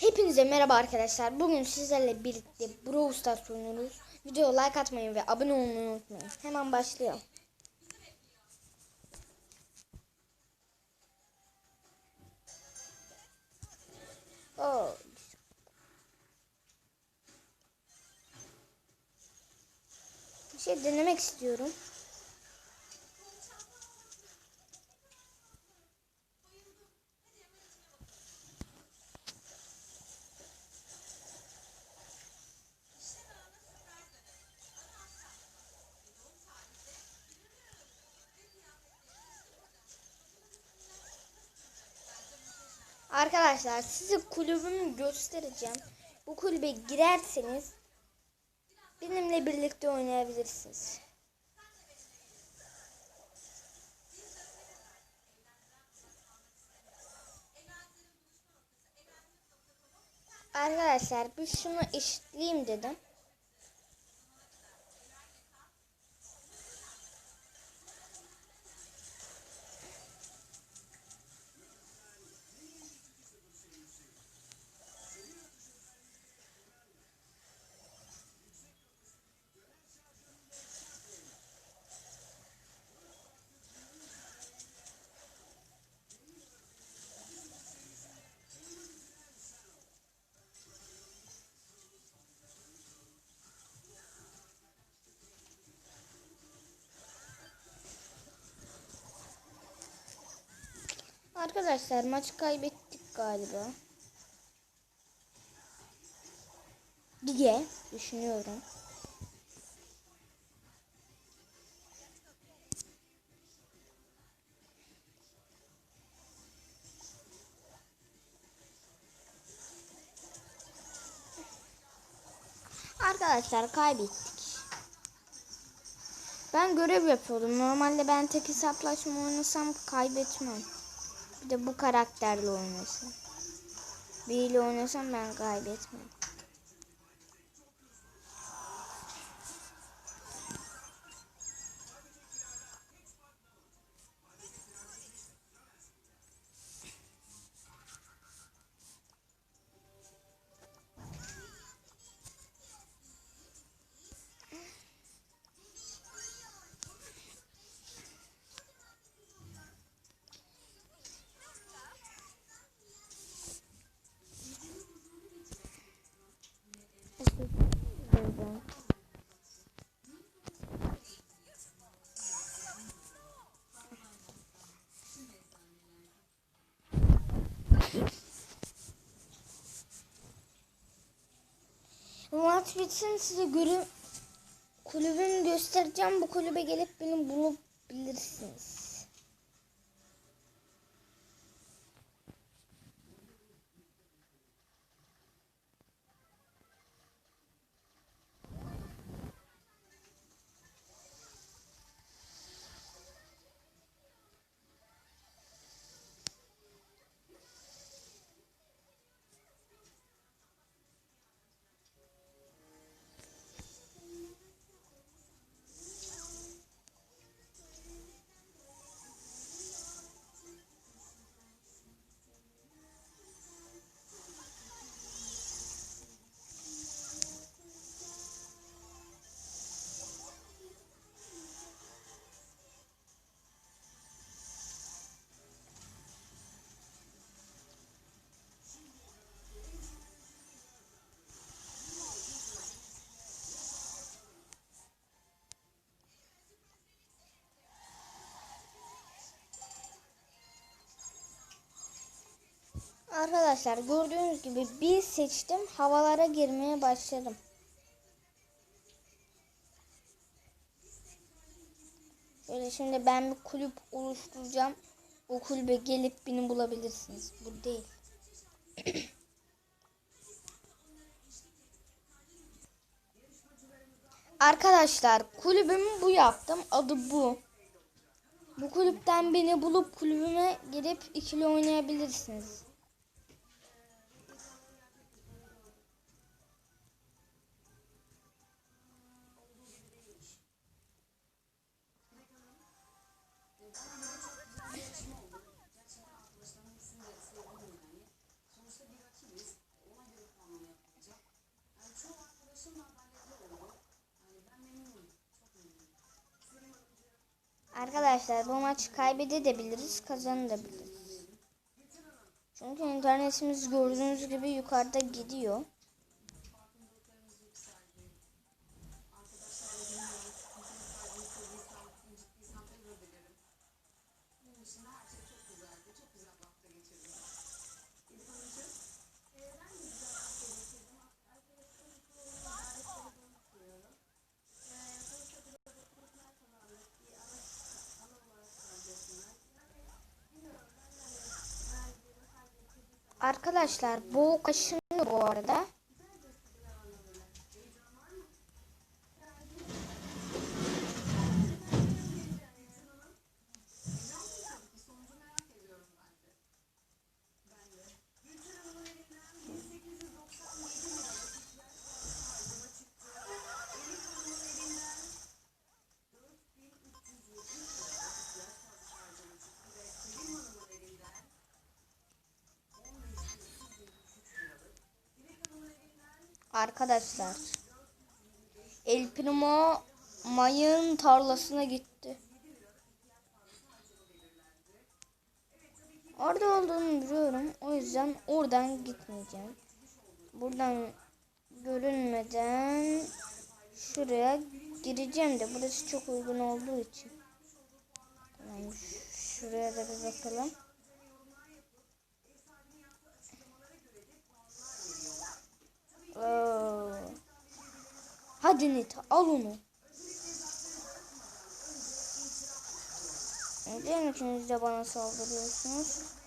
Hepinize merhaba arkadaşlar. Bugün sizlerle birlikte Brawl Stars oynuyoruz. Videoya like atmayı ve abone olmayı unutmayın. Hemen başlayalım. Oo. Bir şey denemek istiyorum. Arkadaşlar size kulübümü göstereceğim. Bu kulübe girerseniz benimle birlikte oynayabilirsiniz. Arkadaşlar bir şunu eşitleyeyim dedim. Arkadaşlar maçı kaybettik galiba. diye düşünüyorum. Arkadaşlar kaybettik. Ben görev yapıyordum. Normalde ben tek hesaplaşma oynasam kaybetmem. Bir de bu karakterle oynasam. Biriyle oynasam ben kaybetmem. Maç bitsin size göre kulübümü göstereceğim. Bu kulübe gelip beni bulabilirsiniz. Arkadaşlar gördüğünüz gibi bir seçtim. Havalara girmeye başladım. Böyle şimdi ben bir kulüp oluşturacağım. O kulübe gelip beni bulabilirsiniz. Bu değil. Arkadaşlar kulübümü bu yaptım. Adı bu. Bu kulüpten beni bulup kulübüme girip ikili oynayabilirsiniz. Arkadaşlar bu maç kaybedebiliriz, kazanabiliriz. Çünkü internetimiz gördüğünüz gibi yukarıda gidiyor. Arkadaşlar bu kaşınıyor bu arada. Arkadaşlar. El Primo mayın tarlasına gitti. Orada olduğunu biliyorum. O yüzden oradan gitmeyeceğim. Buradan görünmeden şuraya gireceğim de burası çok uygun olduğu için. Şuraya da bir bakalım. Hadi Nita al onu. Neden ikiniz de bana saldırıyorsunuz?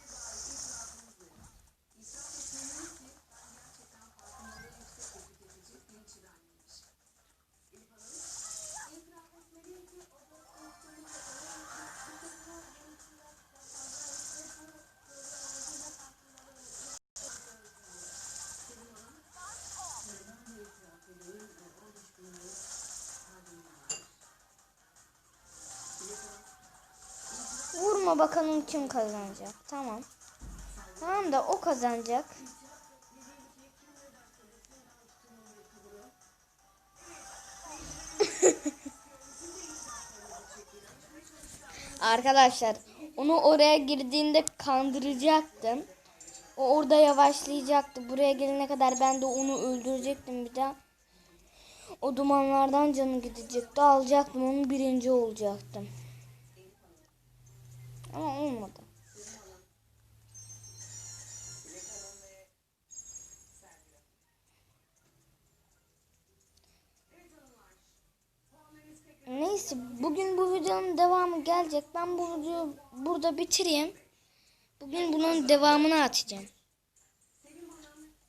Vurma bakalım kim kazanacak. Tamam. Tamam da o kazanacak. Arkadaşlar onu oraya girdiğinde kandıracaktım. O orada yavaşlayacaktı. Buraya gelene kadar ben de onu öldürecektim bir daha. O dumanlardan canı gidecekti. Alacaktım onu birinci olacaktım. Ama olmadı. Neyse bugün bu videonun devamı gelecek. Ben bu videoyu burada bitireyim. Bugün bunun devamını atacağım.